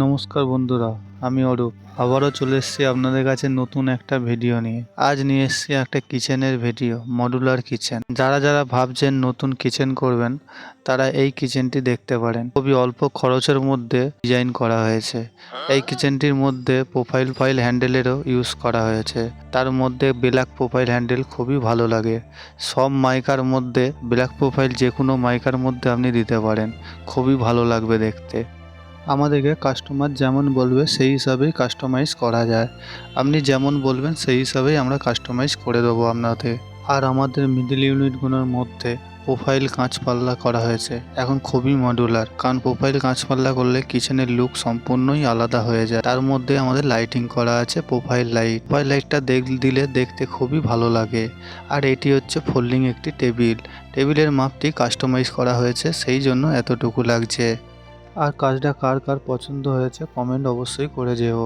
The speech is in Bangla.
নমস্কার বন্ধুরা, আমি অরূপ। আবারও চলে এসেছি আপনাদের কাছে নতুন একটা ভিডিও নিয়ে। আজ নিয়ে এসেছি একটা কিচেনের ভিডিও মডুলার কিচেন যারা যারা ভাবছেন নতুন কিচেন করবেন, তারা এই কিচেনটি দেখতে পারেন। খুবই অল্প খরচের মধ্যে ডিজাইন করা হয়েছে। এই কিচেনটির মধ্যে প্রোফাইল ফাইল হ্যান্ডেলেরও ইউজ করা হয়েছে। তার মধ্যে ব্ল্যাক প্রোফাইল হ্যান্ডেল খুবই ভালো লাগে। সব মাইকার মধ্যে ব্ল্যাক প্রোফাইল যে কোনো মাইকার মধ্যে আপনি দিতে পারেন। খুবই ভালো লাগবে দেখতে। আমাদেরকে কাস্টমার যেমন বলবে, সেই হিসাবেই কাস্টমাইজ করা যায়। আপনি যেমন বলবেন, সেই হিসাবেই আমরা কাস্টমাইজ করে দেবো আপনাদের আর আমাদের মিডিল ইউনিটগুলোর মধ্যে প্রোফাইল কাঁচপাল্লা করা হয়েছে। এখন খুবই মডুলার কারণ প্রোফাইল কাঁচপাল্লা করলে কিচেনের লুক সম্পূর্ণই আলাদা হয়ে যায়। তার মধ্যে আমাদের লাইটিং করা আছে প্রোফাইল লাইট প্রোফাইল লাইটটা দেখ, দিলে দেখতে খুবই ভালো লাগে। আর এটি হচ্ছে ফোল্ডিং একটি টেবিল। টেবিলের মাপটি কাস্টমাইজ করা হয়েছে, সেই জন্য এতটুকু লাগছে। আর কাজটা কার কার পছন্দ হয়েছে কমেন্ট অবশ্যই করে যেও।